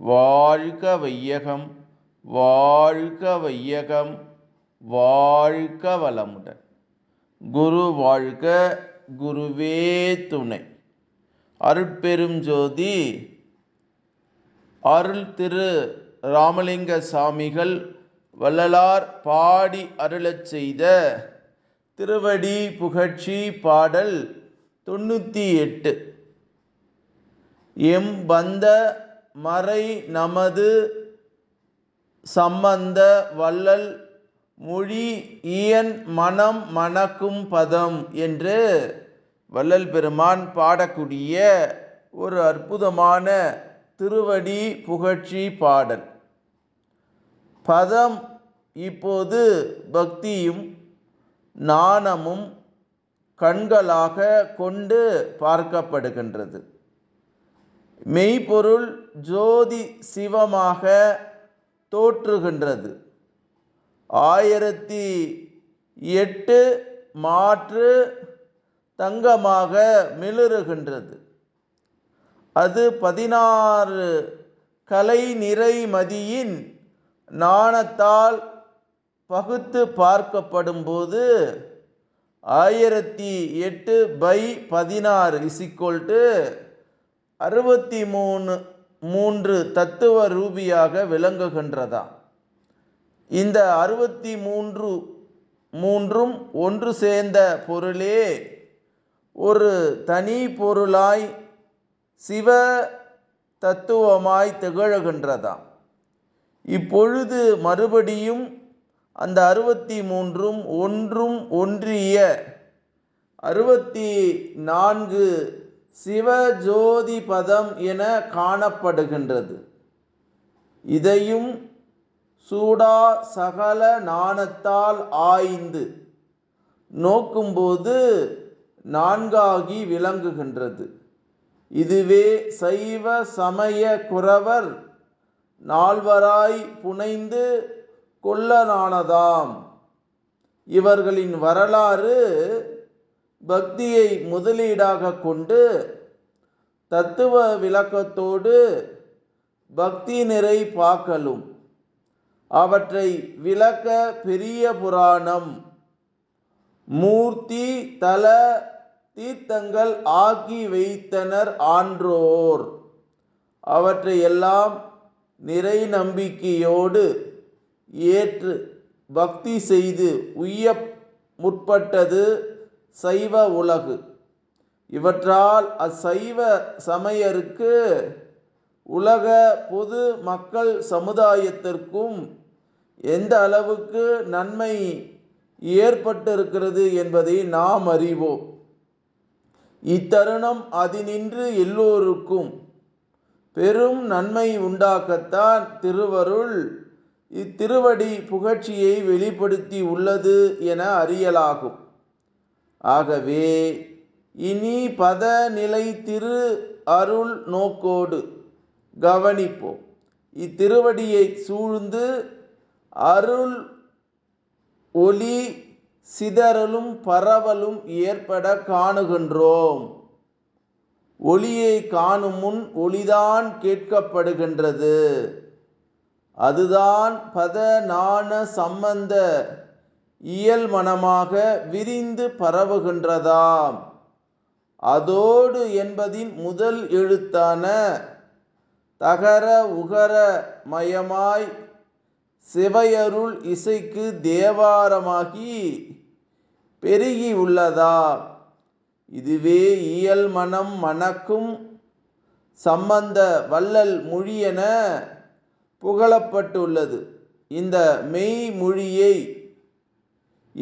வாழ்க வையகம் வாழ்க வையகம் வாழ்க வளமுடன். குரு வாழ்க குருவே துணை. அருட்பெரும் ஜோதி அருள் திரு ராமலிங்க சாமிகள் வள்ளலார் பாடி அருளச் செய்த திருவடி புகழ்ச்சி பாடல் தொண்ணூற்றி எட்டு. எம் பந்த மறை நமது சம்பந்த வள்ளல் மொழி இயன் மனம் மணக்கும் பதம் என்று வள்ளல் பெருமான் பாடக்கூடிய ஒரு அற்புதமான திருவடி புகழ்ச்சி பாடல். பதம் இப்போது பக்தியும் நாணமும் கண்களாக கொண்டு பார்க்கப்படுகின்றது. மெய்ப்பொருள் ஜோதி சிவமாக தோற்றுகின்றது. ஆயிரத்தி எட்டு மாற்று தங்கமாக மிளறுகின்றது அது பதினாறு கலை நிறைமதியின் நாணத்தால் பகுத்து பார்க்கப்படும்போது ஆயிரத்தி எட்டு பை பதினாறு இசிக்கோல்ட்டு அறுபத்தி மூணு மூன்று தத்துவ ரூபியாக விளங்குகின்றதா? இந்த அறுபத்தி மூன்று மூன்றும் ஒன்று சேர்ந்த பொருளே ஒரு தனி பொருளாய் சிவ தத்துவமாய் திகழ்கின்றதா? இப்பொழுது மறுபடியும் அந்த அறுபத்தி மூன்றும் ஒன்றும் ஒன்றிய அறுபத்தி நான்கு சிவஜோதி பதம் என காணப்படுகின்றது. இதையும் சூடா சகல நாணத்தால் ஆய்ந்து நோக்கும்போது நான்காகி விளங்குகின்றது. இதுவே சைவ சமய குறவர் நால்வராய் புனைந்து கொள்ளனானதாம் இவர்களின் வரலாறு பக்தியை முதலீடாக கொண்டு தத்துவ விளக்கத்தோடு பக்தி நிறை பாக்கலும். அவற்றை விளக்க பெரிய புராணம் மூர்த்தி தல தீர்த்தங்கள் ஆக்கி வைத்தனர் ஆன்றோர். அவற்றை எல்லாம் நிறை நம்பிக்கையோடு ஏற்று பக்தி செய்து உய்ய முற்பட்டது. சைவ உலகு. இவற்றால் அச்சைவ சமயருக்கு உலக பொது மக்கள் சமுதாயத்திற்கும் எந்த அளவுக்கு நன்மை ஏற்பட்டிருக்கிறது என்பதை நாம் அறிவோம். இத்தருணம் அதினின்று எல்லோருக்கும் பெரும் நன்மை உண்டாக்கத்தான் திருவருள் இத்திருவடி புகழ்ச்சியை வெளிப்படுத்தி உள்ளது என அறியலாகும். ஆகவே இனி பத நிலை திரு அருள் நோக்கோடு கவனிப்போம். இத்திருவடியை சூழ்ந்து அருள் ஒளி சிதறலும் பரவலும் ஏற்பட காணுகின்றோம். ஒளியை காணும் முன் ஒளிதான் கேட்கப்படுகின்றது. அதுதான் பத நாண சம்பந்த இயல் மனமாக விரிந்து பரவுகின்றதாம். அதோடு என்பதின் முதல் எழுத்தான தகர உகர மயமாய் சிவையருள் இசைக்கு தேவாரமாகி பெருகி உள்ளதா இதுவே இயல் மனம் மணக்கும் சம்பந்த வள்ளல் மொழியென புகழப்பட்டுள்ளது. இந்த மெய்மொழியை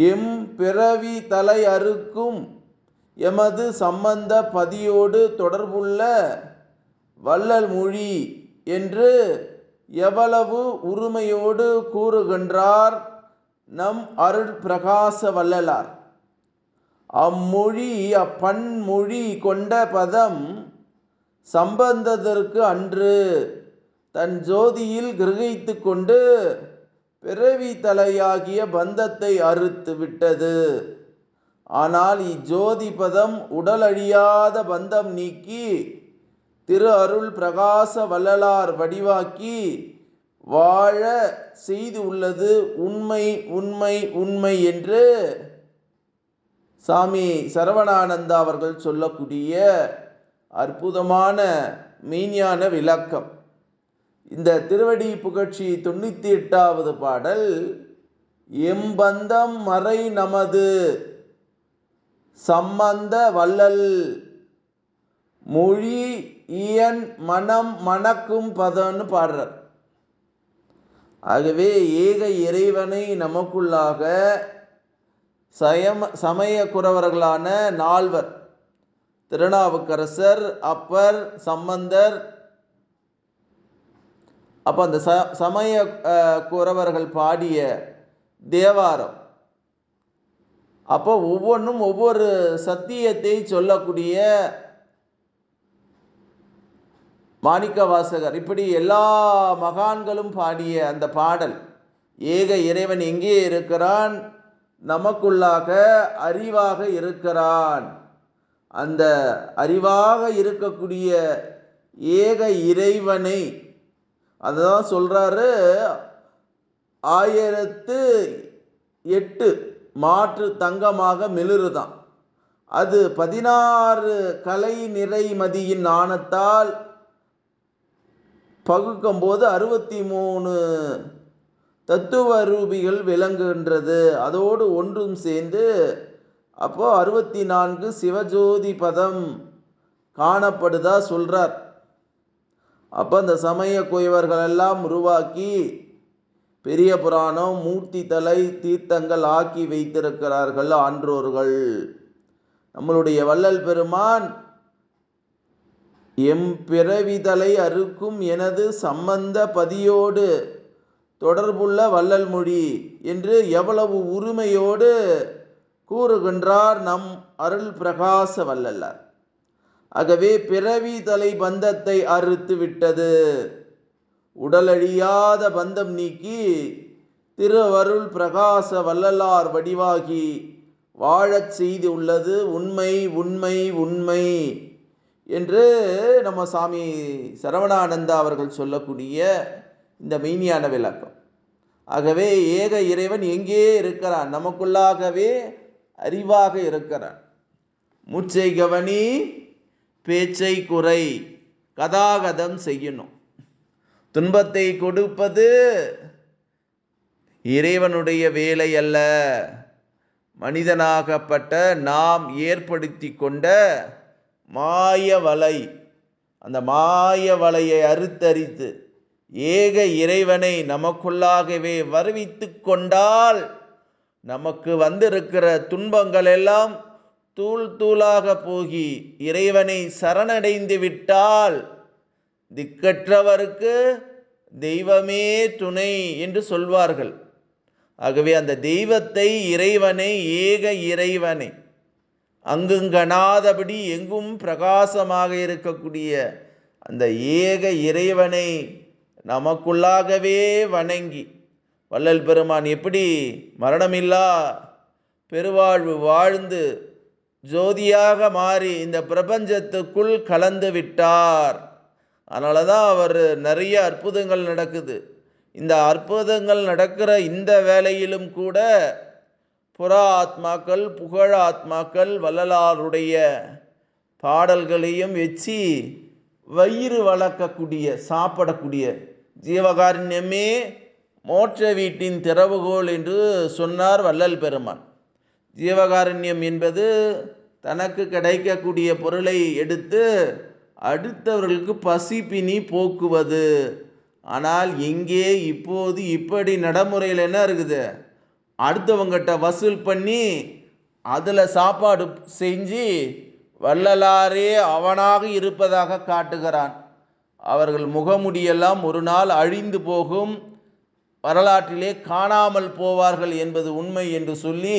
எம் பிறவி தலை அறுக்கும் எமது சம்பந்த பதியோடு தொடர்புள்ள வள்ளல் மொழி என்று எவ்வளவு உரிமையோடு கூறுகின்றார் நம் அருள் பிரகாச வள்ளலார். அம்மொழி அப்பன்மொழி கொண்ட பதம் சம்பந்ததற்கு அன்று தன் ஜோதியில் கிரகித்து கொண்டு பிறவி தலையாகிய பந்தத்தை அறுத்து விட்டது. ஆனால் இஜோதி பதம் உடலழியாத பந்தம் நீக்கி திரு அருள் பிரகாச வள்ளலார் வடிவாக்கி வாழ செய்து உள்ளது உண்மை உண்மை உண்மை என்று சாமி சரவணானந்தா அவர்கள் சொல்லக்கூடிய அற்புதமான மெய்ஞான விளக்கம். இந்த திருவடி புகழ்ச்சி தொண்ணூற்றி எட்டாவது பாடல் எம்பந்தம் மறை நமது சம்பந்த வள்ளல் மொழி இயன் மனம் மணக்கும் பதம்னு பாடுறார். ஆகவே ஏக இறைவனை நமக்குள்ளாக சயம சமய குறவர்களான நால்வர் திருநாவுக்கரசர் அப்பர் சம்பந்தர் அப்போ அந்த ச சமய குறவர்கள் பாடிய தேவாரம். அப்போ ஒவ்வொன்றும் ஒவ்வொரு சத்தியத்தை சொல்லக்கூடிய மாணிக்க வாசகர் இப்படி எல்லா மகான்களும் பாடிய அந்த பாடல். ஏக இறைவன் எங்கே இருக்கிறான்? நமக்குள்ளாக அறிவாக இருக்கிறான். அந்த அறிவாக இருக்கக்கூடிய ஏக இறைவனை அதுதான் சொல்கிறாரு ஆயிரத்து எட்டு மாற்று தங்கமாக மிளிருதான். அது பதினாறு கலை நிறைமதியின் நாணத்தால் பகுக்கும்போது அறுபத்தி மூணு தத்துவ ரூபிகள் விளங்குகின்றது. அதோடு ஒன்றும் சேர்ந்து அப்போது அறுபத்தி நான்கு சிவஜோதி பதம் காணப்படுதா சொல்கிறார் அப்போ அந்த சமய குயவர்கள் எல்லாம் உருவாக்கி பெரிய புராணம் மூர்த்தி தலை தீர்த்தங்கள் ஆக்கி வைத்திருக்கிறார்கள் ஆன்றோர்கள். நம்மளுடைய வள்ளல் பெருமான் எம் பிறவிதலை அறுக்கும் எனது சம்பந்த பதியோடு தொடர்புள்ள வள்ளல் மொழி என்று எவ்வளவு உரிமையோடு கூறுகின்றார் நம் அருள் பிரகாச வள்ளலார். ஆகவே பிறவி தலை பந்தத்தை அறுத்து விட்டது. உடலழியாத பந்தம் நீக்கி திருவருள் பிரகாச வள்ளலார் வடிவாகி வாழச் செய்து உள்ளது. உண்மை உண்மை உண்மை என்று நம்ம சாமி சரவணானந்தா அவர்கள் சொல்லக்கூடிய இந்த மெய்ஞான விளக்கம். ஆகவே ஏக இறைவன் எங்கே இருக்கிறான்? நமக்குள்ளாகவே அறிவாக இருக்கிறான். மூச்சை கவனி பேச்சை குறை கதாகதம் செய்யணும். துன்பத்தை கொடுப்பது இறைவனுடைய வேலை அல்ல. மனிதனாகப்பட்ட நாம் ஏற்படுத்தி கொண்ட மாய வலை அந்த மாய வலையை அறுத்தரித்து ஏக இறைவனை நமக்குள்ளாகவே வருவித்து கொண்டால் நமக்கு வந்திருக்கிற துன்பங்கள் எல்லாம் தூள் தூளாக போகி இறைவனை சரணடைந்து விட்டால் திக்கற்றவருக்கு தெய்வமே துணை என்று சொல்வார்கள். ஆகவே அந்த தெய்வத்தை இறைவனை ஏக இறைவனை. அங்குங்கனாதபடி எங்கும் பிரகாசமாக இருக்கக்கூடிய அந்த ஏக இறைவனை நமக்குள்ளாகவே வணங்கி வள்ளல் பெருமான் எப்படி மரணமில்லா பெருவாழ்வு வாழ்ந்து ஜோதியாக மாறி இந்த பிரபஞ்சத்துக்குள் கலந்து விட்டார். அதனால தான் அவர் நிறைய அற்புதங்கள் நடக்குது. இந்த அற்புதங்கள் நடக்கிற இந்த வேலையிலும் கூட புறா ஆத்மாக்கள் புகழ ஆத்மாக்கள் வள்ளலாருடைய பாடல்களையும் வச்சு வயிறு வளர்க்கக்கூடிய சாப்பிடக்கூடிய ஜீவகாருண்யமே மோட்ச வீட்டின் திறவுகோல் என்று சொன்னார் வள்ளல் பெருமான். ஜீவகாருண்யம் என்பது தனக்கு கிடைக்கக்கூடிய பொருளை எடுத்து அடுத்தவர்களுக்கு பசிப்பினி போக்குவது. ஆனால் இங்கே இப்போது இப்படி நடைமுறையில் என்ன இருக்குது? அடுத்தவங்ககிட்ட வசூல் பண்ணி அதில் சாப்பாடு செஞ்சு வள்ளலாரே அவனாக இருப்பதாக காட்டுகிறான். அவர்கள் முகமுடியெல்லாம் ஒரு நாள் அழிந்து போகும். வரலாற்றிலே காணாமல் போவார்கள் என்பது உண்மை என்று சொல்லி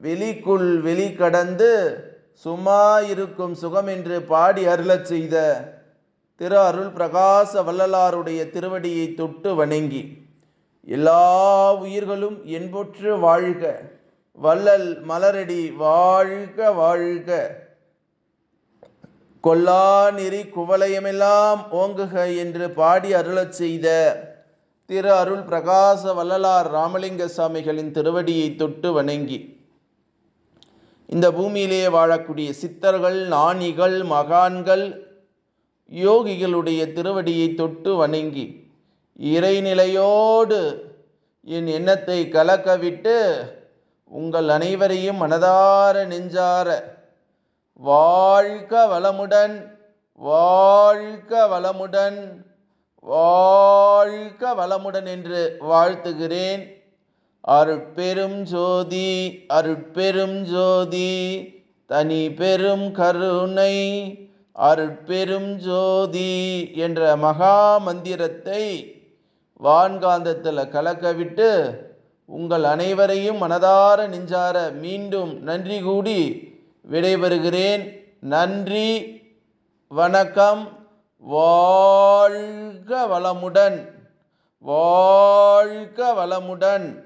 வெளிக்குள் வெளி கடந்து சும்மா இருக்கும் சுகம் என்று பாடி அருளச் செய்த திரு அருள் பிரகாச வள்ளலாருடைய திருவடியை தொட்டு வணங்கி எல்லா உயிர்களும் என்பொற்று வாழ்க வள்ளல் மலரடி வாழ்க வாழ்க. கொல்லா நெறி குவலயமெல்லாம் ஓங்குக என்று பாடி அருளச் செய்த திரு அருள் பிரகாச வள்ளலார் ராமலிங்க சாமிகளின் திருவடியை தொட்டு வணங்கி இந்த பூமியிலேயே வாழக்கூடிய சித்தர்கள் ஞானிகள் மகான்கள் யோகிகளுடைய திருவடியை தொட்டு வணங்கி இறைநிலையோடு என் எண்ணத்தை கலக்கவிட்டு உங்கள் அனைவரையும் மனதார நெஞ்சார வாழ்க வளமுடன் வாழ்க வளமுடன் வாழ்க வளமுடன் என்று வாழ்த்துகிறேன். அருட்பெரும் ஜோதி அருட்பெரும் ஜோதி தனி பெரும் கருணை அருட்பெரும் ஜோதி என்ற மகா மந்திரத்தை வான்காந்தத்தில் கலக்கவிட்டு உங்கள் அனைவரையும் மனதார நெஞ்சார மீண்டும் நன்றி கூடி விடைபெறுகிறேன். நன்றி வணக்கம் வாழ்க வளமுடன் வாழ்க வளமுடன்.